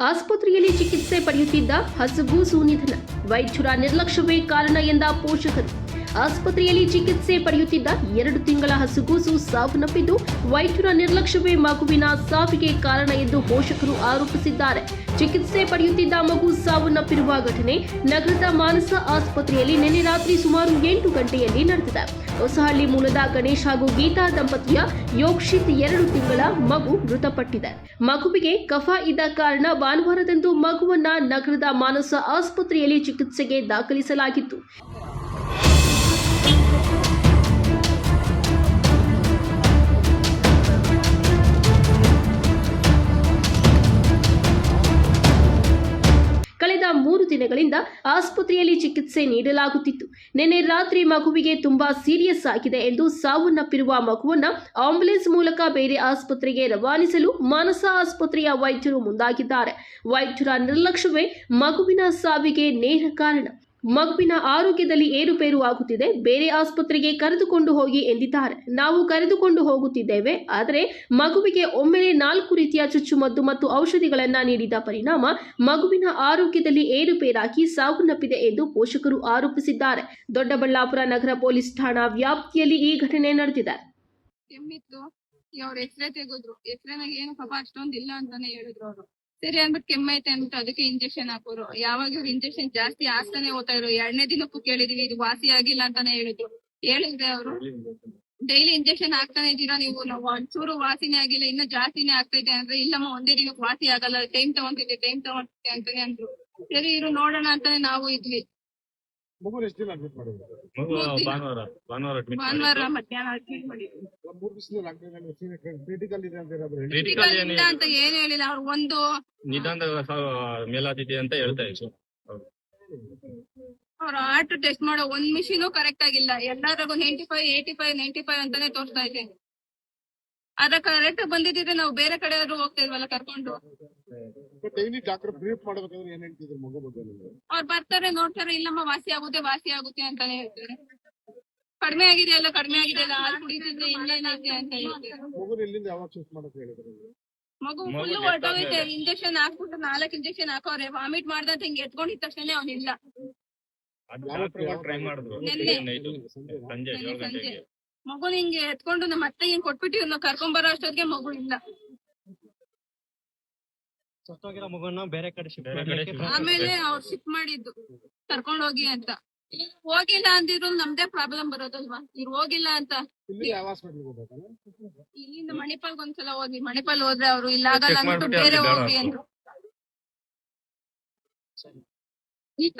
ಆಸ್ಪತ್ರೆಯಲ್ಲಿ ಚಿಕಿತ್ಸೆ ಪಡೆಯುತ್ತಿದ್ದ ಹಸುಗೂಸು ನಿಧನ ವೈದ್ಯರ ನಿರ್ಲಕ್ಷ್ಯವೇ ಕಾರಣ ಎಂದ ಪೋಷಕರು. ಆಸ್ಪತ್ರೆಯಲ್ಲಿ ಚಿಕಿತ್ಸೆ ಪಡೆಯುತ್ತಿದ್ದ ಎರಡು ತಿಂಗಳ ಹಸುಗೂಸು ಸಾವನ್ನಪ್ಪಿದ್ದು, ವೈದ್ಯರ ನಿರ್ಲಕ್ಷ್ಯವೇ ಮಗುವಿನ ಸಾವಿಗೆ ಕಾರಣ ಎಂದು ಪೋಷಕರು ಆರೋಪಿಸಿದ್ದಾರೆ. ಚಿಕಿತ್ಸೆ ಪಡೆಯುತ್ತಿದ್ದ ಮಗು ಸಾವನ್ನಪ್ಪಿರುವ ಘಟನೆ ನಗರದ ಮಾನಸ ಆಸ್ಪತ್ರೆಯಲ್ಲಿ ನಿನ್ನೆ ರಾತ್ರಿ ಸುಮಾರು ಎಂಟು ಗಂಟೆಯಲ್ಲಿ ನಡೆದಿದೆ. ಹೊಸಹಳ್ಳಿ ಮೂಲದ ಗಣೇಶ್ ಹಾಗೂ ಗೀತಾ ದಂಪತಿಯ ಯೋಕ್ಷಿತ್ ಎರಡು ತಿಂಗಳ ಮಗು ಮೃತಪಟ್ಟಿದೆ. ಮಗುವಿಗೆ ಕಫ ಇದ್ದ ಕಾರಣ ಭಾನುವಾರದಂದು ಮಗುವನ್ನ ನಗರದ ಮಾನಸ ಆಸ್ಪತ್ರೆಯಲ್ಲಿ ಚಿಕಿತ್ಸೆಗೆ ದಾಖಲಿಸಲಾಗಿತ್ತು. ಕಳೆದ ಮೂರು ದಿನಗಳಿಂದ ಆಸ್ಪತ್ರೆಯಲ್ಲಿ ಚಿಕಿತ್ಸೆ ನೀಡಲಾಗುತ್ತಿತ್ತು. ನಿನ್ನೆ ರಾತ್ರಿ ಮಗುವಿಗೆ ತುಂಬಾ ಸೀರಿಯಸ್ ಆಗಿದೆ ಎಂದು ಸಾವನ್ನಪ್ಪಿರುವ ಮಗುವನ್ನ ಆಂಬುಲೆನ್ಸ್ ಮೂಲಕ ಬೇರೆ ಆಸ್ಪತ್ರೆಗೆ ರವಾನಿಸಲು ಮಾನಸ ಆಸ್ಪತ್ರೆಯ ವೈದ್ಯರು ಮುಂದಾಗಿದ್ದಾರೆ. ವೈದ್ಯರ ನಿರ್ಲಕ್ಷ್ಯವೇ ಮಗುವಿನ ಸಾವಿಗೆ ನೇರ ಕಾರಣ. ಮಗುವಿನ ಆರೋಗ್ಯದಲ್ಲಿ ಏರುಪೇರು ಆಗುತ್ತಿದೆ. ಬೇರೆ ಆಸ್ಪತ್ರೆಗೆ ಕರೆದುಕೊಂಡು ಹೋಗಿ ಎಂದಿದ್ದಾರೆ. ನಾವು ಕರೆದುಕೊಂಡು ಹೋಗುತ್ತಿದ್ದೇವೆ. ಆದರೆ ಮಗುವಿಗೆ ಒಮ್ಮೆಲೆ ನಾಲ್ಕು ರೀತಿಯ ಚುಚ್ಚುಮದ್ದು ಮತ್ತು ಔಷಧಿಗಳನ್ನು ನೀಡಿದ ಪರಿಣಾಮ ಮಗುವಿನ ಆರೋಗ್ಯದಲ್ಲಿ ಏರುಪೇರಾಗಿ ಸಾವನ್ನಪ್ಪಿದೆ ಎಂದು ಪೋಷಕರು ಆರೋಪಿಸಿದ್ದಾರೆ. ದೊಡ್ಡಬಳ್ಳಾಪುರ ನಗರ ಪೊಲೀಸ್ ಠಾಣಾ ವ್ಯಾಪ್ತಿಯಲ್ಲಿ ಈ ಘಟನೆ ನಡೆದಿದೆ. ಎಕ್ಸ್ರೇ ತೆಗೆದ್ರು. ಎಕ್ಸ್ರೇನಾಗ ಏನು ಪಾಪ ಅಷ್ಟೊಂದು ಇಲ್ಲ ಅಂತಾನೆ ಹೇಳಿದ್ರು ಅವರು. ಸರಿ ಅಂದ್ಬಿಟ್ಟು ಕೆಮ್ಮೈತೆ ಅಂದ್ಬಿಟ್ಟು ಅದಕ್ಕೆ ಇಂಜೆಕ್ಷನ್ ಹಾಕೋರು. ಯಾವಾಗ ಇವ್ರು ಇಂಜೆಕ್ಷನ್ ಜಾಸ್ತಿ ಆಗ್ತಾನೆ ಹೋಗ್ತಾ ಇರೋ ಎರಡನೇ ದಿನಕ್ಕೂ ಕೇಳಿದೀವಿ, ಇದು ವಾಸಿ ಆಗಿಲ್ಲ ಅಂತಾನೆ ಹೇಳಿದ್ರು. ಹೇಳಿದ್ರೆ ಅವರು ಡೈಲಿ ಇಂಜೆಕ್ಷನ್ ಹಾಕ್ತಾನೆ ಇದ್ದೀರಾ ನೀವು? ನಾವು ಒಂಚೂರು ವಾಸಿನೇ ಆಗಿಲ್ಲ, ಇನ್ನ ಜಾಸ್ತಿನೇ ಆಗ್ತೈತೆ ಅಂದ್ರೆ, ಇಲ್ಲಮ್ಮ, ಒಂದೇ ದಿನಕ್ಕೆ ವಾಸಿ ಆಗಲ್ಲ ಟೈಮ್ ತಗೊಂತಿದ್ದೆ ಟೈಮ್ ತಗೊಂತಿದ್ದೆ ಅಂತಾನೆ ಅಂದ್ರು. ಸರಿ, ಇರು ನೋಡೋಣ ಅಂತಾನೆ ನಾವು ಇದ್ವಿ. ಮಗುನ ಎಷ್ಟು ದಿನ ಅಡ್ಮಿಟ್ ಮಾಡಿದ್ರು? ಮಗು ಮೂರ್ ದಿನ. ಭಾನುವಾರ ಭಾನುವಾರ ಅಡ್ಮಿಟ್ ಭಾನುವಾರ ಮಧ್ಯಾಹ್ನ admit ಮಾಡಿದ್ರು ಒಂದ್ ಮೂರ್ ದಿವಸದಲ್ಲಿ ಕ್ರಿಟಿಕಲ್ ಇದೆ ಅಂತ ಏನಾದ್ರು ಹೇಳಿ. Critical Critical ಇಲ್ಲ ಅಂತ ಏನ್ ಹೇಳಿಲ್ಲ ಅವ್ರು ಒಂದು ನಿಧಾನದ ಅಂತ ಹೇಳ್ತಾ ಇದ್ರು. ಅವ್ರ ಹಾರ್ಟ್ ಟೆಸ್ಟ್ ಮಾಡೋ ಒಂದ್ ಮಿಷಿನು ಕರೆಕ್ಟ್ ಆಗಿಲ್ಲ. ಎಲ್ಲಾದ್ರಾಗೂ ninety five eighty five ninety five ಅಂತಾನೆ ತೋರಿಸ್ತಾ ಇದೆ ಅದ ಕರೆಕ್ಟ್ ಬಂದಿದ್ರೆ ನಾವು ಬೇರೆ ಕಡೆ ಆದ್ರೂ ಹೋಗ್ತಾ ಇದ್ವಲ್ಲ ಕರ್ಕೊಂಡು? ಡೈಲಿ ಡಾಕ್ಟರ್ ಬ್ರೀಫ್ ಮಾಡ್ಬೇಕಾದ್ರೆ ಏನ್ ಹೇಳ್ತಿದ್ರು ಮಗು ಬಗ್ಗೆ ನಿಮ್ಗೆ? ಅವ್ರು ಬರ್ತಾರೆ ನೋಡ್ತಾರೆ ಇಲ್ಲಮ್ಮ ವಾಸಿ ಆಗುತ್ತೆ ವಾಸಿ ಆಗುತ್ತೆ ಅಂತಾನೆ ಹೇಳ್ತಾರೆ. ಕಡಿಮೆ ಆಗಿದೆ ಅಲ್ಲ ಕಡಿಮೆ ಆಗಿದೆ ಅಲ್ಲ ಹಾಲು ಕುಡಿತಿದ್ರೆ ಇನ್ನೇನೈತೆ ಅಂತ ಹೇಳ್ತಾರೆ. ಮಗುನ ಇಲ್ಲಿಂದ ಯಾವಾಗ ಶಿಫ್ಟ್ ಮಾಡಕ್ ಹೇಳಿದ್ರು ಮಗು ಫುಲ್ ಹೊರಟೋಗೈತೆ ಇಂಜೆಕ್ಷನ್ ಹಾಕ್ಬಿಟ್ಟು ನಾಲ್ಕು ಇಂಜೆಕ್ಷನ್ ಹಾಕೋರೆ ವಾಮಿಟ್ ಮಾಡ್ದಂತ ಹಿಂಗ್ ಎತ್ಕೊಂಡಿದ ತಕ್ಷಣ ಅವ್ನಿಲ್ಲ. ಟ್ರೈ ಮಾಡಿದ್ರು. ಸಂಜೆ ಸಂಜೆ. ಮಗು ಹಿಂಗೆ ಎತ್ಕೊಂಡು ನಮ್ಮ ಅತ್ತೆ ಹಿಂಗ್ ಕೊಟ್ಬಿಟ್ಟು ಇವ್ನ ಕರ್ಕೊಂಡ್ ಬರೋ ಅಷ್ಟೊತ್ತಿಗೆ ಮಗು ಇಲ್ಲ. ಸತ್ತೋಗಿರೋ ಮಗುನ ಬೇರೆ ಕಡೆ ಶಿಫ್ಟ್ ಆಮೇಲೆ ಅವ್ರು ಶಿಫ್ಟ್ ಮಾಡಿದ್ದು. ಕರ್ಕೊಂಡ್ ಹೋಗಿ ಅಂತ. ಹೋಗಿಲ್ಲ ಅಂದಿದ್ರು ನಮ್ದೇ ಪ್ರಾಬ್ಲಮ್ ಬರೋದಲ್ವಾ? ಇವ್ರು ಹೋಗಿಲ್ಲ ಅಂತ. ಇಲ್ಲಿಂದ ಮಣಿಪಾಲ್ ಒಂದ್ಸಲ ಹೋಗಿ. ಮಣಿಪಾಲ್ ಹೋದ್ರೆ ಅವ್ರು ಇಲ್ಲ ಆಗಲ್ಲ ಅಂದ್ಬಿಟ್ಟು ಬೇರೆ ಹೋಗಿ ಅಂದ್ರು. ಈಗ